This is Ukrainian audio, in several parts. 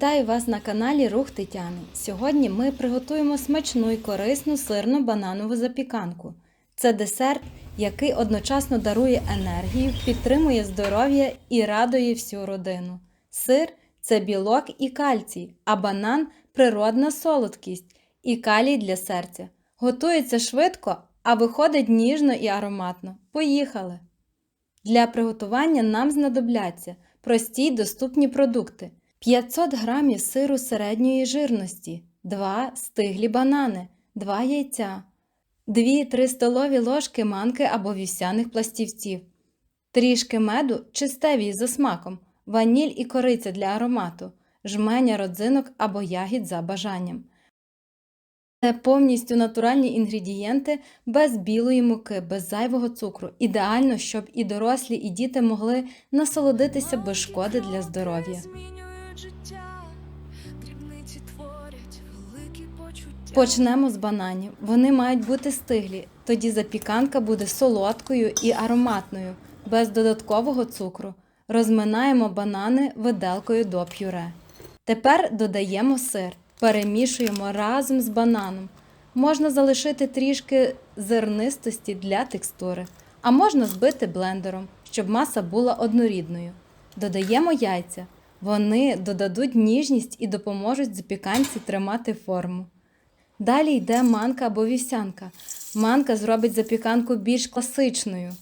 Вітаю вас на каналі Рух Тетяни. Сьогодні ми приготуємо смачну і корисну сирну бананову запіканку. Це десерт, який одночасно дарує енергію, підтримує здоров'я і радує всю родину. Сир це білок і кальцій, а банан природна солодкість і калій для серця. Готується швидко, а виходить ніжно і ароматно. Поїхали! Для приготування нам знадобляться прості й доступні продукти: 500 г сиру середньої жирності, 2 стиглі банани, 2 яйця, 2-3 столові ложки манки або вівсяних пластівців, трішки меду чи стевії за смаком, ваніль і кориця для аромату, жменя родзинок або ягід за бажанням. Це повністю натуральні інгредієнти без білої муки, без зайвого цукру. Ідеально, щоб і дорослі, і діти могли насолодитися без шкоди для здоров'я. Життя, дрібниці творять великі почуття. Почнемо з бананів. Вони мають бути стиглі, тоді запіканка буде солодкою і ароматною, без додаткового цукру. Розминаємо банани виделкою до пюре. Тепер додаємо сир, перемішуємо разом з бананом. Можна залишити трішки зернистості для текстури, а можна збити блендером, щоб маса була однорідною. Додаємо яйця. Вони додадуть ніжність і допоможуть запіканці тримати форму. Далі йде манка або вівсянка. Манка зробить запіканку більш класичною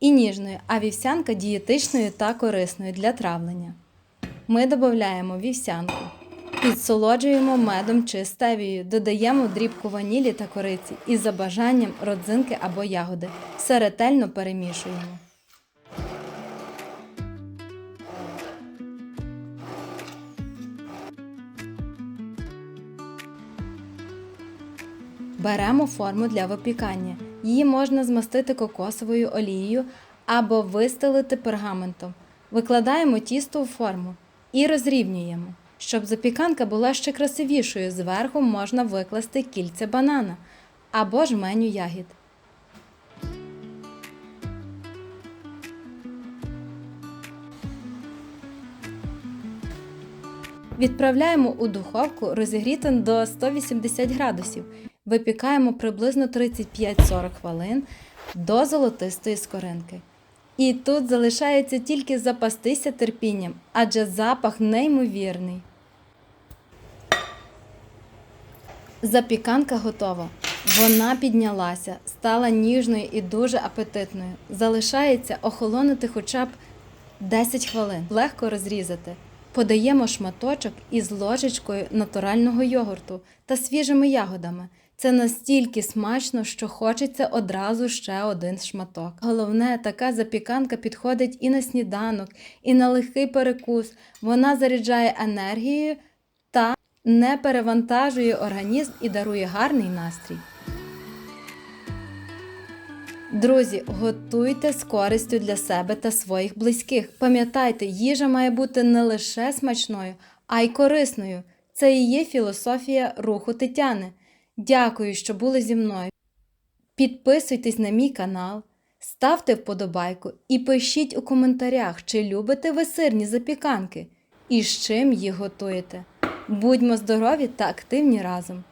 і ніжною, а вівсянка дієтичною та корисною для травлення. Ми додаємо вівсянку, підсолоджуємо медом чи стевією, додаємо дрібку ванілі та кориці і за бажанням родзинки або ягоди. Все ретельно перемішуємо. Беремо форму для випікання. Її можна змастити кокосовою олією або вистелити пергаментом. Викладаємо тісто у форму і розрівнюємо. Щоб запіканка була ще красивішою, зверху можна викласти кільця банана або жменю ягід. Відправляємо у духовку розігріту до 180 градусів. Випікаємо приблизно 35-40 хвилин до золотистої скоринки. І тут залишається тільки запастися терпінням, адже запах неймовірний. Запіканка готова. Вона піднялася, стала ніжною і дуже апетитною. Залишається охолонути хоча б 10 хвилин. Легко розрізати. Подаємо шматочок із ложечкою натурального йогурту та свіжими ягодами. Це настільки смачно, що хочеться одразу ще один шматок. Головне, така запіканка підходить і на сніданок, і на легкий перекус. Вона заряджає енергією та не перевантажує організм і дарує гарний настрій. Друзі, готуйте з користю для себе та своїх близьких. Пам'ятайте, їжа має бути не лише смачною, а й корисною. Це і є філософія руху Тетяни. Дякую, що були зі мною. Підписуйтесь на мій канал, ставте вподобайку і пишіть у коментарях, чи любите ви сирні запіканки і з чим їх готуєте. Будьмо здорові та активні разом!